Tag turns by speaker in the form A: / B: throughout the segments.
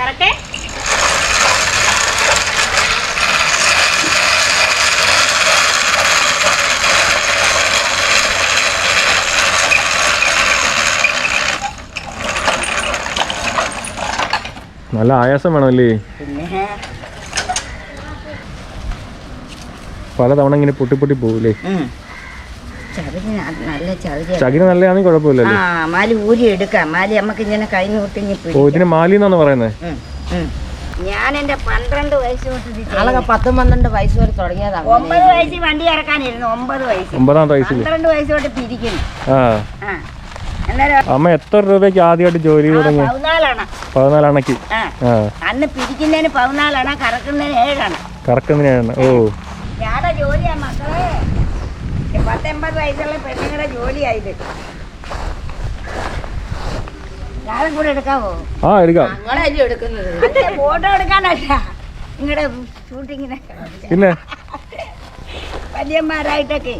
A: കറക്റ്റേ
B: നല്ല ആയാസം വേണമല്ലേ?
A: പലതവണ
B: പല തവണ ഇങ്ങനെ പൊട്ടി പൊട്ടി
A: ന- നല്ല ചകിരി
B: നല്ലതാണെങ്കിൽ
A: ആ
B: കുഴപ്പമില്ലല്ലേ.
A: മാലി ഊരി എടുക്കാം. മാലി നമുക്ക് ഇങ്ങനെ കൈ കൂട്ടിങ്ങി
B: ഓ ഇതിന് മാലി എന്നാണ് പറയുന്നത്?
A: ഞാൻ എന്റെ പന്ത്രണ്ട് വയസ്സ് തൊട്ട്.
C: ആളൊക്കെ പത്തും പന്ത്രണ്ട് വയസ്സ് വരെ തുടങ്ങിയതാണ്
A: ഒമ്പത് വയസ്സിൽ വണ്ടി ഇറക്കാനിരുന്നു ഒമ്പത് വയസ്സ്.
B: ഒമ്പതാം വയസ്സിൽ
A: പന്ത്രണ്ട് വയസ്സ് തൊട്ട് പിരിക്കുന്നു.
B: ആ.
A: ആ.
B: അമ്മ എത്ര രൂപയ്ക്ക് ആദ്യമായിട്ട് ജോലി തുടങ്ങി?
A: പതിനാലാണ്.
B: പതിനാലണക്ക്.
A: ആ.
B: ആ.
A: അന്ന് പിരിക്കുന്നതിന് പതിനാലാണ് കറക്കുന്നതിന് ഏഴാണ്.
B: കറക്കുന്നതിന് ഏഴാണ്.
A: ഓ. ജോലിയാ മക്കളെ. ഈ പത്തൊമ്പത് വയസ്സുള്ള പെണ്ണുങ്ങളുടെ ജോലിയായത്. ഞാനും കൂടെ എടുക്കാവോ
B: ആ എടുക്കാം.
C: ഞങ്ങളല്ലേ എടുക്കുന്നത്?
A: അതെ ഫോട്ടോ എടുക്കാനല്ല. നിങ്ങളുടെ ഷൂട്ടിങ്ങിന്.
B: പിന്നെ?
A: വലിയന്മാരായിട്ടൊക്കെ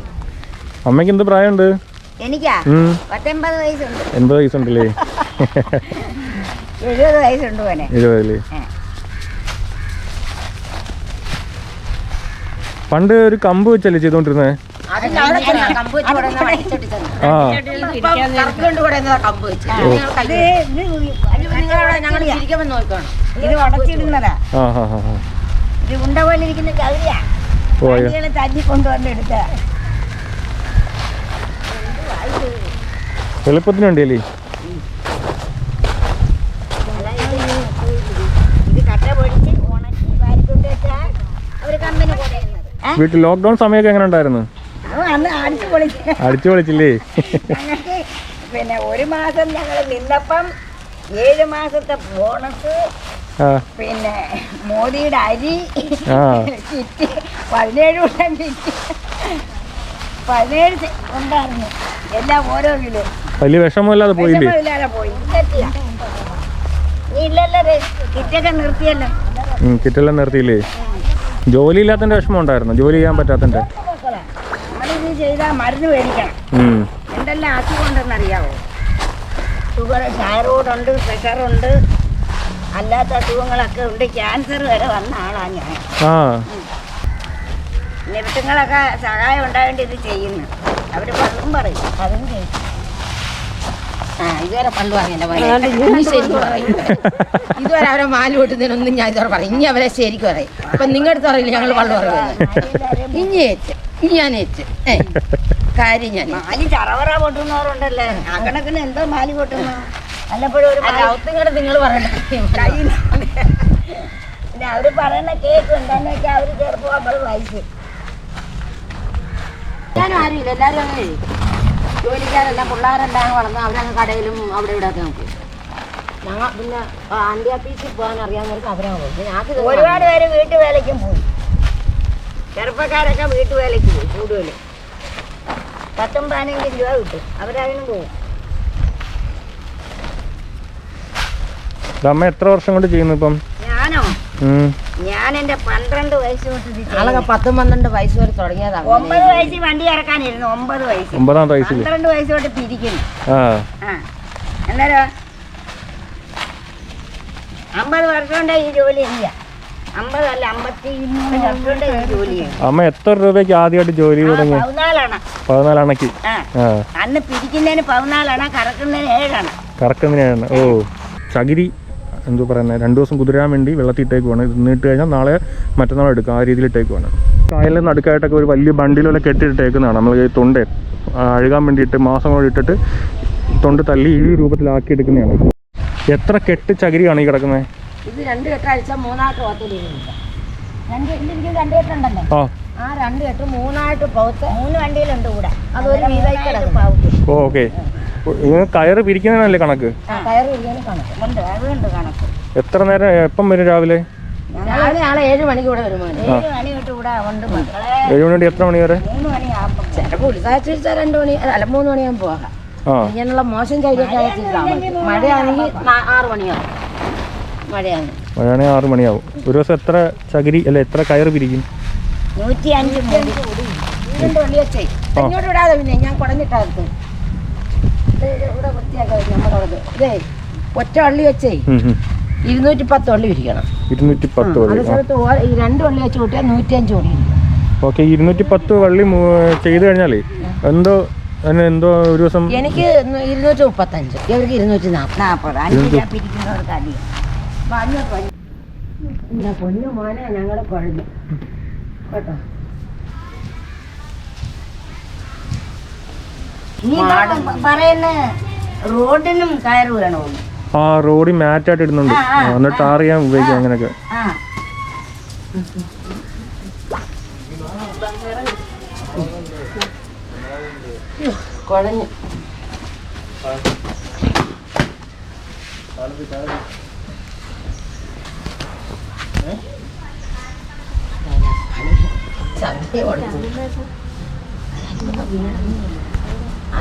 B: അമ്മയ്ക്ക് എന്ത് പ്രായമുണ്ട്?
A: എനിക്കാ?
B: ഉം.
A: പത്തൊമ്പത് വയസ്സുണ്ട്.
B: എൺപത് വയസ്സുണ്ടല്ലേ?
A: എഴുപത് വയസ്സുണ്ട് പോനെ
B: എഴുപതല്ലേ? പണ്ട് ഒരു കമ്പ് വെച്ചല്ലേ ചെയ്തോണ്ടിരുന്നേ? ആ.
C: കമ്പ് വെച്ച്.
A: ഇത് ഇത്
C: നിങ്ങളവിടെ ഞങ്ങൾ ചിരിക്കുമ്പോൾ നോക്കണം
A: ഇത് ഉടച്ചിടുന്നതാ
B: ആ ഹാ ഹാ ഹാ
A: ഇത് ഉണ്ട പോലെ ഇരിക്കുന്ന ചവിരിയാ
B: ഓ അയ്യോ.
A: വണ്ടികളെ തല്ലി കൊണ്ടുവന്ന് എടുത്ത.
B: എളുപ്പത്തിന് വേണ്ടിയല്ലേ?
A: ഇത് കട്ട പൊടിച്ച് ഉണക്കി വാരിക്കൊണ്ട് വെച്ചാൽ അവർ കമ്പനി കൊടുക്കുന്നത്
B: വീട്ടിൽ ലോക്ക്ഡൗൺ സമയമൊക്കെ എങ്ങനെ ഉണ്ടായിരുന്നു?
A: അടിച്ചു പൊളിച്ച്.
B: അടിച്ചു പൊളിച്ചില്ലേ?
A: പിന്നെ ഒരു മാസം ഞങ്ങൾ നിന്നപ്പം ഏഴ് മാസത്തെ ബോണസ് പിന്നെ മോദിയുടെ അരി. കിറ്റ് പതിനേഴ് കൂട്ടം കിറ്റ്. പതിനേഴ് ഉണ്ടായിരുന്നു. എല്ലാം ഓരോ കിലോ.
B: വലിയ വിഷമമില്ലാതെ
A: പോയി.
B: കിറ്റെല്ലാം നിർത്തിയില്ലേ? ജോലി ഇല്ലാത്തതിന്റെ വിഷമം ഉണ്ടായിരുന്നു? ജോലി ചെയ്യാൻ പറ്റാത്തതിന്റെ?
A: നമ്മളിത് ചെയ്താൽ മരുന്ന് മേടിക്കണം. എന്തെല്ലാം അസുഖം അറിയാവോ ഷുഗർ തൈറോയിഡുണ്ട് പ്രഷറുണ്ട് അല്ലാത്ത അസുഖങ്ങളൊക്കെ ഉണ്ട്. ക്യാൻസർ വരെ വന്ന ആളാണ് ഞാൻ. നിമിഷങ്ങളൊക്കെ സഹായം ഉണ്ടാവേണ്ടി ഇത് ചെയ്യുന്നു. അവർ പലതും പറയും. അതും ചെയ്യും.
C: ഇതുവരെ പോലെ ഇനി ശരിക്കും പറയും. ഇതുവരെ അവരെ മാൽ കൊട്ടുന്നതിനൊന്നും ഞാൻ ഇതുവരെ പറയും ഇനി അവരെ ശരിക്കും പറയും. അപ്പൊ നിങ്ങളുടെ പറയില്ല ഞങ്ങൾ പണ്ട് പറയുന്നത് ഇനി ഏറ്റ്. ഇനി ഞാൻ ഏറ്റ്. ഏ കാര്യം ഞാൻ
A: മാലി ചറവറ പൊട്ടുന്നവരുണ്ടല്ലേ അങ്ങനെ എന്തോ മാലി പൊട്ടുന്നു വല്ലപ്പോഴും ഒരു
C: അല്ല നിങ്ങൾ പറയണ്ട.
A: പിന്നെ അവർ പറയുന്ന കേക്ക് എന്താന്ന് വെച്ചാൽ അവർ ചെറുപ്പം അവൾ വയസ്സ്
C: ഞാനും ആരുമില്ല എല്ലാരും അങ്ങനെ ജോലിക്കാരെല്ലാം പിള്ളേരെല്ലാം വളർന്ന് അവരങ്ങ് കടയിലും അവിടെ ഇവിടെ ഒക്കെ നോക്കി. ഞങ്ങൾ പിന്നെ ആന്റി ഓഫീസിൽ പോകാൻ അറിയാവുന്നവർക്ക് അവരാ പോകും ഞങ്ങൾക്ക്
A: ഒരുപാട് പേര് വീട്ടുവേലയ്ക്കും പോയി. ചെറുപ്പക്കാരൊക്കെ വീട്ടുവേലയ്ക്ക് പോയി കൂടുതൽ പത്തും പതിനഞ്ചും രൂപ കിട്ടും. അവരതിനും പോകും
B: ഇത് അമ്മ എത്ര വർഷം കൊണ്ട് ചെയ്യുന്നു ഇപ്പം?
A: ഞാനോ. ഞാൻ എന്റെ പന്ത്രണ്ട് വയസ്സ് തൊട്ട്.
C: ആളൊക്കെ പത്തും പന്ത്രണ്ട് വയസ്സ് വരെ തുടങ്ങിയതാണ്
A: ഒമ്പത് വയസ്സിൽ വണ്ടി ഇറക്കാനിരുന്നു ഒമ്പത് വയസ്സ്.
B: ഒമ്പതാം വയസ്സിൽ
A: പന്ത്രണ്ട് വയസ്സ് തൊട്ട് പിരിക്കുന്നു അന്നേരം അമ്പത് വർഷം കൊണ്ട് ഈ ജോലി ഇല്ല. അമ്പതല്ല അമ്പത്തി മൂന്ന് വർഷം കൊണ്ട് ഈ ജോലി
B: അമ്മ എത്ര രൂപയ്ക്ക് ആദ്യമായിട്ട് ജോലി തുടങ്ങി?
A: പതിനാലാണ്.
B: പതിനാലണക്ക്.
A: അന്ന് പിരിക്കുന്നതിന് പതിനാലാണ് കറക്കുന്നതിന് ഏഴാണ്.
B: കറക്കുന്നതിന് ഏഴാണ് ഓ. ചകിരി. എന്തോ പറയുന്നത് രണ്ടു ദിവസം കുതിരാൻ വേണ്ടി വെള്ളത്തിൽ ഇട്ടേക്കുവാണ്. ഇത് കഴിഞ്ഞാൽ നാളെ മറ്റന്നാൾ എടുക്കും. ആ രീതിയിൽ ഇട്ടേക്കുവാണ്. കായലിൽ നടുക്കായിട്ടൊക്കെ ഒരു വലിയ ബണ്ടിലൊക്കെ കെട്ടിയിട്ടേക്കുന്നതാണ്. നമ്മൾ ഈ തൊണ്ട് അഴുകാൻ വേണ്ടിയിട്ട് മാസം കൂടി ഇട്ടിട്ട് തൊണ്ട് തല്ലി ഈ രൂപത്തിലാക്കി എടുക്കുന്നതാണ്. എത്ര കെട്ട് ചകിരിയാണ് ഈ കിടക്കുന്നത്?
C: ഇത് രണ്ട് കെട്ട് മൂന്നായിട്ട്
B: ഓ ഓക്കെ. ഇങ്ങനെ കയറ് പിരിക്കുന്നതിനല്ലേ കണക്ക്?
C: ആ കയറ് ഇരിക്കാനും കണക്ക്.
A: ഉണ്ട് അതുണ്ട് കണക്ക്.
B: എത്ര നേരം എപ്പം വരും രാവിലെ?
C: ഏഴ്
A: മണി തൊട്ട്
B: എത്ര മണി വരെ?
C: ചിലപ്പോൾ ഉത്സാഹിച്ചാൽ രണ്ട് മണി അല്ല മൂന്ന് മണിയാകുമ്പോൾ പോകാം.
B: ആ.
C: ഇങ്ങനെയുള്ള മോശം മഴയാണെങ്കിൽ ആറ് മണിയാവും. മഴയാണ്
B: മഴയാണെങ്കിൽ ആറ് മണിയാവും. ഒരു ദിവസം എത്ര ചകിരി അല്ല എത്ര കയറ് പിരിക്കും?
A: നൂറ്റി അഞ്ച്
C: വിടാതെ പിന്നെ ഞാൻ കുടഞ്ഞിട്ടകത്ത് ഇവിടെ ഇതേ ഒറ്റ വള്ളി വെച്ചേ. ഇരുന്നൂറ്റി പത്ത് വള്ളി ഇരിക്കണം
B: ഇരുന്നൂറ്റി പത്ത് വള്ളി
C: ഈ രണ്ട് വള്ളി വെച്ച് കൂട്ടിയാൽ നൂറ്റിയഞ്ച് വള്ളി ഇരിക്കും
B: ഓക്കെ ഇരുന്നൂറ്റി പത്ത് വള്ളി ചെയ്ത് കഴിഞ്ഞാലേ എന്തോ എന്തോ ഒരു ദിവസം
C: എനിക്ക് ഇരുന്നൂറ്റി മുപ്പത്തഞ്ച് ഇവർക്ക് ഇരുന്നൂറ്റി നാൽപ്പത്
A: നാൽപ്പത് അഞ്ച് അധികം
C: പൊന്നു മോനെ ഞങ്ങൾ കുഴഞ്ഞു കേട്ടോ?
A: പറയുന്ന റോഡിനും കയറ്
B: ആ റോഡിൽ മാറ്റായിട്ട് ഇടുന്നുണ്ട്. എന്നിട്ട് ടാർ ചെയ്യാൻ ഉപയോഗിക്കാം അങ്ങനെയൊക്കെ.
C: കുഴഞ്ഞു.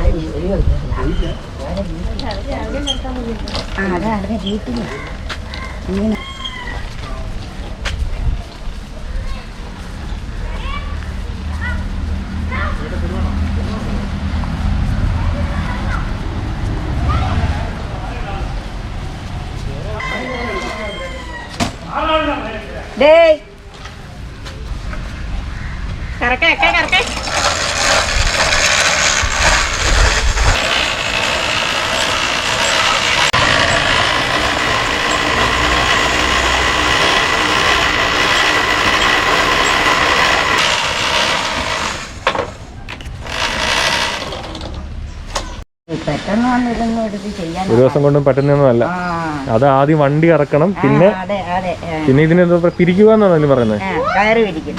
C: കൊടുത്തു. ആ, ഈ ഒരു ഇല്ല.
A: ആ അതാ അവരുടെ വീട്ടിൽ ഇങ്ങനെ ഡേയ് കറക്കേ കറക്കേ
B: ഒരു ദിവസം കൊണ്ടും
A: പറ്റുന്നതല്ല
B: അത് ആദ്യം വണ്ടി ഇറക്കണം പിന്നെ പിന്നെ ഇതിനെന്തോ പിരിക്കുക എന്നാണല്ലോ പറയുന്നത്.
A: കയറ് പിടിക്കും.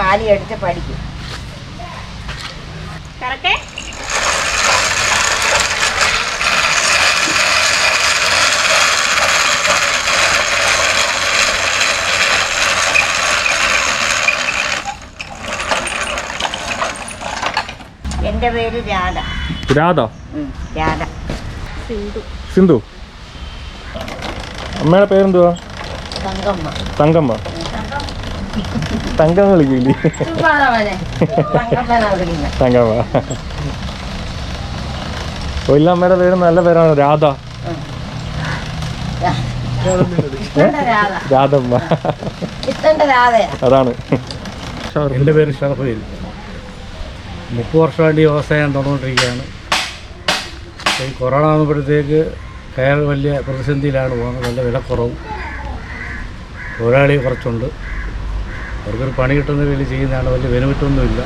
A: മാലി എടുത്ത് പഠിക്കും. എന്റെ പേര് രാധ.
B: രാധ?
A: രാധ.
B: സിന്ധു. അമ്മയുടെ പേരെന്തുവാ?
C: തങ്കമ്മ.
B: തങ്കമ്മ. തങ്കം വിളിക്കില്ലേ. തങ്കമ്മ. ഓ ഇല്ല അമ്മയുടെ പേര് നല്ല പേരാണ് രാധ. രാധമ്മ. അതാണ്.
D: എന്റെ പേര് ഷറഫയിൽ മുപ്പത് വർഷമായിട്ട് ഈ വ്യവസായം തുടർന്നുകൊണ്ടിരിക്കുകയാണ് ഈ കൊറോണ വന്നപ്പോഴത്തേക്ക് കയർ വലിയ പ്രതിസന്ധിയിലാണ് പോകുന്നത്. നല്ല വിലക്കുറവും തൊഴിലാളി കുറച്ചുണ്ട്. അവർക്കൊരു പണി കിട്ടുന്ന രീതിയിൽ ചെയ്യുന്നതാണ് വലിയ ബെനിഫിറ്റൊന്നുമില്ല.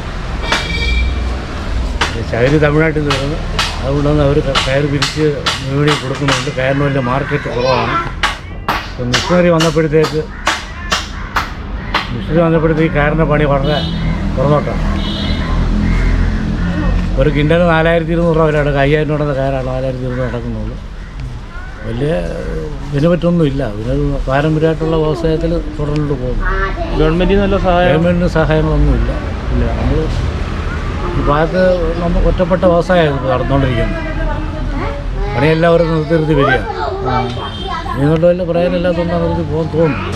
D: ചകരി തമിഴ്നാട്ടിൽ നിന്ന് വരുന്നത് അതുകൊണ്ടാണ് അവർ കയർ പിരിച്ച് വിപണി കൊടുക്കുന്നുണ്ട്. കയറിന് വലിയ മാർക്കറ്റ് കുറവാണ്. ഇപ്പം മിഷനറി വന്നപ്പോഴത്തേക്ക് മിഷനറി വന്നപ്പോഴത്തേക്ക് കയറിന്റെ പണി വളരെ പുറന്നോട്ടാണ് ഒരു കിൻഡന് നാലായിരത്തി ഇരുന്നൂറ് രൂപ വരെ കിടക്കുക അയ്യായിരം രൂപയുടെ കയറാണ് നാലായിരത്തി ഇരുന്നൂറ് നടക്കുന്നുള്ളൂ. വലിയ വിനപറ്റൊന്നുമില്ല വിന പാരമ്പര്യമായിട്ടുള്ള വ്യവസായത്തിൽ തുടർന്നിട്ട് പോകുന്നു.
B: ഗവൺമെന്റിന് നല്ല സഹായം?
D: ഗവൺമെന്റിന് സഹായങ്ങളൊന്നുമില്ല ഇല്ല നമ്മൾ ഈ ഭാഗത്ത് നമ്മൾ ഒറ്റപ്പെട്ട വ്യവസായമാണ് ഇപ്പോൾ നടന്നുകൊണ്ടിരിക്കുന്നത്. പണിയെല്ലാവരും നിർത്തി നിർത്തി വരിക. ഇതുകൊണ്ട് വലിയ പ്രയോജനമില്ലാത്തതുകൊണ്ടാണ് നിർത്തി പോകാൻ തോന്നുന്നു